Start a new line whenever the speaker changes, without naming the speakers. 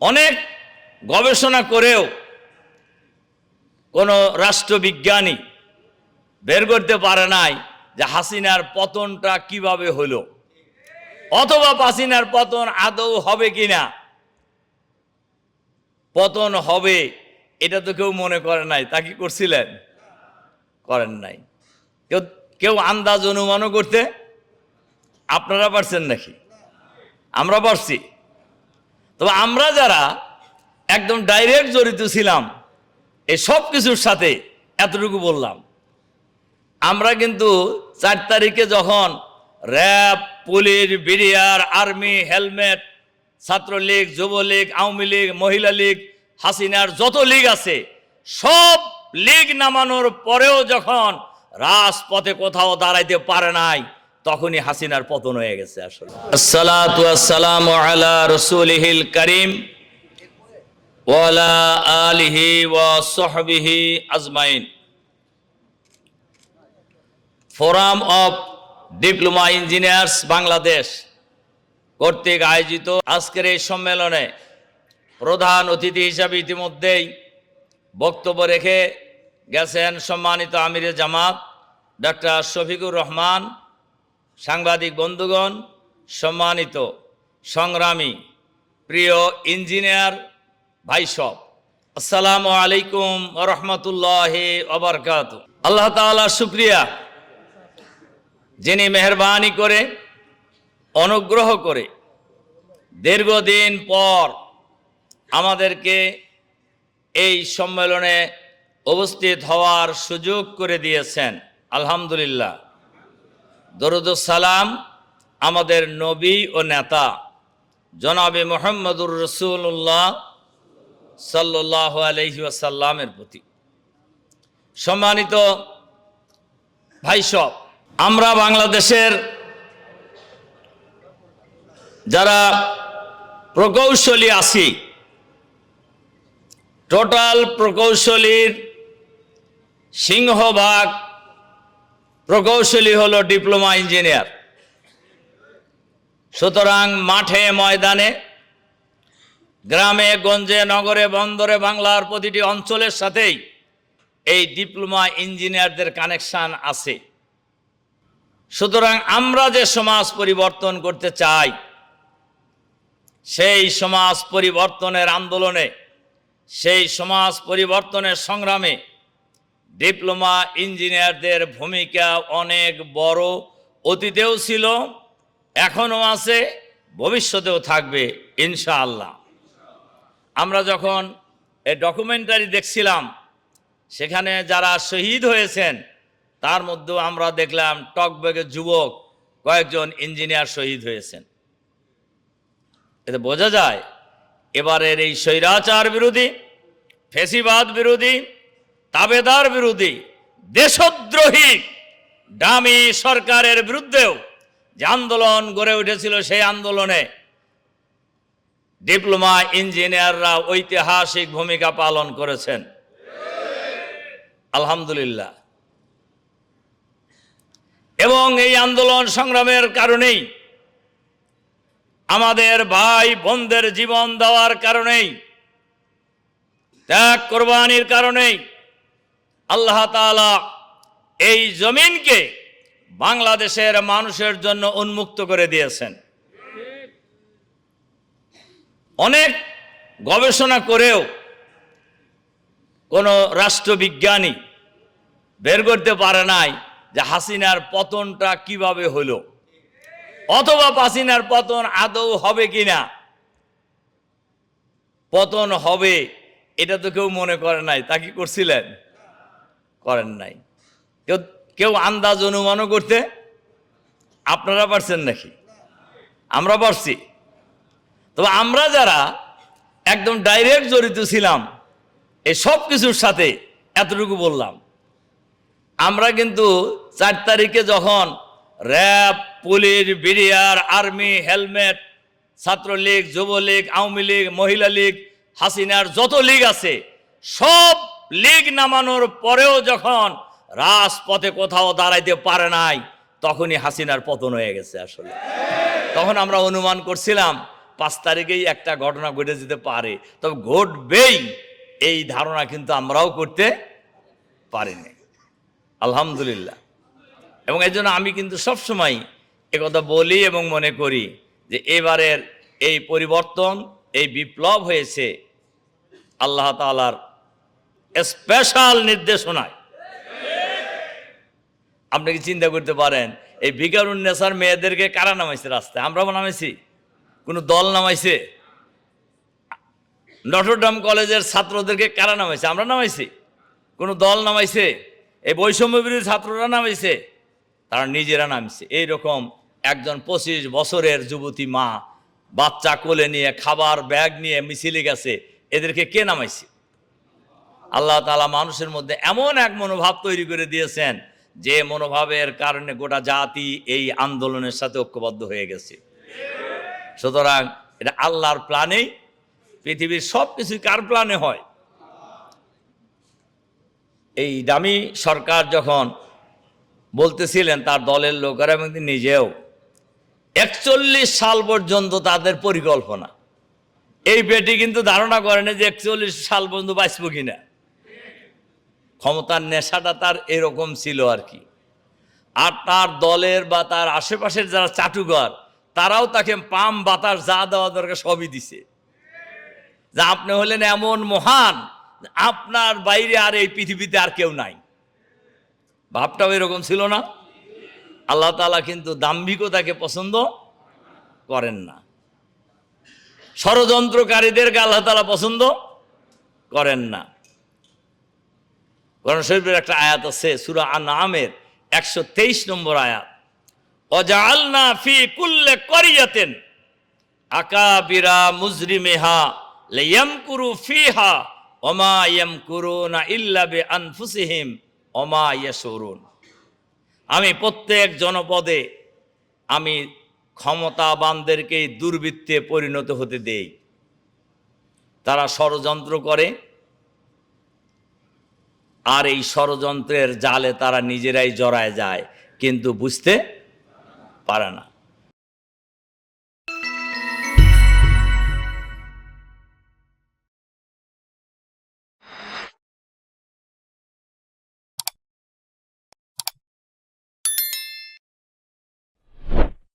অনেক গবেষণা করেও কোনো রাষ্ট্রবিজ্ঞানী বের করতে পারে নাই যে হাসিনার পতনটা কীভাবে হলো। অথবা হাসিনার পতন আদৌ হবে কিনা, পতন হবে এটা তো কেউ মনে করে নাই। তা কি করছিলেন? করেন নাই। কেউ কেউ আন্দাজ অনুমানও করতে আপনারা পারছেন নাকি? আমরা পারছি। তবে আমরা যারা একদম ডাইরেক্ট জড়িত ছিলাম, এই সব কিছুর সাথে এতটুকু বললাম। আমরা কিন্তু চার তারিখে যখন RAB, police, BDR, army, helmet, Chhatra League, Jubo League, Awami League, Mohila League, হাসিনার যত লীগ আছে, সব লীগ নামানোর পরেও যখন রাজপথে কোথাও দাঁড়াইতে পারে নাই তখনই হাসিনার পতন হয়ে গেছে আসলে। আলা রসুলিহিল করিম আলিহি আজমাইন। Forum of diploma engineers Bangladesh কর্তৃক আয়োজিত আজকের এই সম্মেলনে প্রধান অতিথি হিসাবে ইতিমধ্যেই বক্তব্য রেখে গেছেন সম্মানিত আমিরে জামাত ডক্টর শফিকুর রহমান সাংবাদিক বন্ধুগণ, সম্মানিত, সংগ্রামী, প্রিয় ইঞ্জিনিয়ার ভাইসব আসসালামু আলাইকুম রহমতুল্লাহ অবরকাত আল্লাহ তাআলা শুক্রিয়া। যিনি মেহরবানি করে, অনুগ্রহ করে দীর্ঘদিন পর আমাদেরকে এই সম্মেলনে উপস্থিত হওয়ার সুযোগ করে দিয়েছেন। আলহামদুলিল্লাহ। দরুদুসালাম আমাদের নবী ও নেতা জনাবে মোহাম্মদুর রসুল্লাহ সাল্লাহ আলহি আসাল্লামের প্রতি। সম্মানিত ভাইসব আমরা বাংলাদেশের যারা প্রকৌশলী আছি, টোটাল প্রকৌশলীর সিংহভাগ প্রকৌশলী হলো ডিপ্লোমা ইঞ্জিনিয়ার। সুতরাং মাঠে ময়দানে, গ্রামে, গঞ্জে, নগরে, বন্দরে, বাংলার প্রতিটি অঞ্চলের সাথেই এই ডিপ্লোমা ইঞ্জিনিয়ারদের কানেকশান আছে। সুতরাং আমরা যে সমাজ পরিবর্তন করতে চাই, সেই সমাজ পরিবর্তনের আন্দোলনে, সেই সমাজ পরিবর্তনের সংগ্রামে ডিপ্লোমা ইঞ্জিনিয়ারদের ভূমিকা অনেক বড়, অতীতেও ছিল, এখনও আছে, ভবিষ্যতেও থাকবে, ইনশাআল্লাহ। আমরা যখন এই ডকুমেন্টারি দেখছিলাম, সেখানে যারা শহীদ হয়েছেন, তার মধ্যেও আমরা দেখলাম টকবেগের যুবক কয়েকজন ইঞ্জিনিয়ার শহীদ হয়েছেন। এতে বোঝা যায়, এবারের এই স্বৈরাচার বিরোধী, ফেসিবাদ বিরোধী তাবেদার বিরোধী, দেশদ্রোহী ডামি সরকারের বিরুদ্ধেও যে আন্দোলন গড়ে উঠেছিল সেই আন্দোলনে ডিপ্লোমা ইঞ্জিনিয়াররা ঐতিহাসিক ভূমিকা পালন করেছেন। আলহামদুলিল্লাহ। এবং এই আন্দোলন সংগ্রামের কারণেই আমাদের ভাই বোনদের জীবন দেওয়ার কারণেই, ত্যাগ কোরবানির কারণেই আল্লাহ তাআলা এই জমিনকে বাংলাদেশের মানুষের জন্য উন্মুক্ত করে দিয়েছেন। অনেক গবেষণা করেও কোনো রাষ্ট্রবিজ্ঞানী বের করতে পারে নাই যে হাসিনার পতনটা কীভাবে হলো, অথবা হাসিনার পতন আদৌ হবে কিনা, পতন হবে এটা তো কেউ মনে করে নাই। তা কি করছিলেন? করেন নাই। কেউ কেউ আন্দাজ অনুমানও করতে আপনারা পারছেন নাকি? আমরা পারছি। তবে আমরা যারা একদম ডাইরেক্ট জড়িত ছিলাম, এই সব কিছুর সাথে এতটুকু বললাম। আমরা কিন্তু চার তারিখে যখন RAB, police, BDR, army, helmet, Chhatra League, Jubo League, Awami League, Mohila League, হাসিনার যত লীগ আছে, সব লীগ নামানোর পরেও যখন রাজপথে কোথাও দাঁড়াইতে পারে নাই, তখনই হাসিনার পতন হয়ে গেছে আসলে। তখন আমরা অনুমান করছিলাম, পাঁচ তারিখেই একটা ঘটনা ঘটে যেতে পারে। তবে ঘটবেই, এই ধারণা কিন্তু আমরাও করতে পারিনি। আলহামদুলিল্লাহ। এবং এই আমি কিন্তু সবসময় একথা বলি এবং মনে করি যে এবারের এই পরিবর্তন, এই বিপ্লব হয়েছে আল্লাহ তালার স্পেশাল নির্দেশনায়। আপনি কি চিন্তা করতে পারেন, এই বিকারুন্নেসার মেয়েদেরকে কারা নামাইছে রাস্তায়? আমরাও নামাইছি। কোনো দল নামাইছে? নটরডাম কলেজের ছাত্রদেরকে কারা নামাইছে? আমরা নামাইছি। কোনো দল নামাইছে? এই বৈষম্য বিরোধী ছাত্ররা নামাইছে? তারা নিজেরা নামছে। এইরকম একজন পঁচিশ বছরের যুবতী মা বাচ্চা কোলে নিয়ে, খাবার, ব্যাগ নিয়ে মিছিলে গেছে। এদেরকে কে নামাইছে? আল্লাহ তালা মানুষের মধ্যে এমন এক মনোভাব তৈরি করে দিয়েছেন যে মনোভাবের কারণে গোটা জাতি এই আন্দোলনের সাথে ঐক্যবদ্ধ হয়ে গেছে। সুতরাং এটা আল্লাহর প্ল্যানেই পৃথিবীর সব কিছুই কার প্ল্যানে হয়? এই দামি সরকার যখন বলতেছিলেন তার দলের লোকেরা এবং নিজেও, একচল্লিশ সাল পর্যন্ত তাদের পরিকল্পনা। এই পেটি কিন্তু ধারণা করে না যে একচল্লিশ সাল পর্যন্ত বাঁচব কিনা। ক্ষমতার নেশাটা তার এরকম ছিল আর কি। আর তার দলের বা তার আশেপাশের যারা চাটুঘর তারাও তাকে পাম, বাতাস যা দেওয়া দরকার সবই দিছে। যা আপনি হলেন এমন মহান, আপনার বাইরে আর এই পৃথিবীতে আর কেউ নাই। ভাবটাও এরকম ছিল না। আল্লাহ তালা কিন্তু দাম্ভিকতাকে পছন্দ করেন না। ষড়যন্ত্রকারীদেরকে আল্লাহ তালা পছন্দ করেন না। কোরআন শরীফের একটা আয়াত আছে, সুরা আনামের একশো তেইশ নম্বর আয়াত। অজালনা ফি কুল্লে করিয়াতেন আকাবিরা মুজরিমেহা লেয়ামকুরু ফিহা ওমা ইয়ামকুরুনা ইল্লা বে আনফুসিহিম ওমা ইয়াশুরুন আমি প্রত্যেক জনপদে আমি ক্ষমতাবানদেরকে দুর্বৃত্তে পরিণত হতে দেই। তারা ষড়যন্ত্র করে আর এই ষড়যন্ত্রের জালে তারা নিজেরাই জড়ায় যায় কিন্তু বুঝতে পারে না।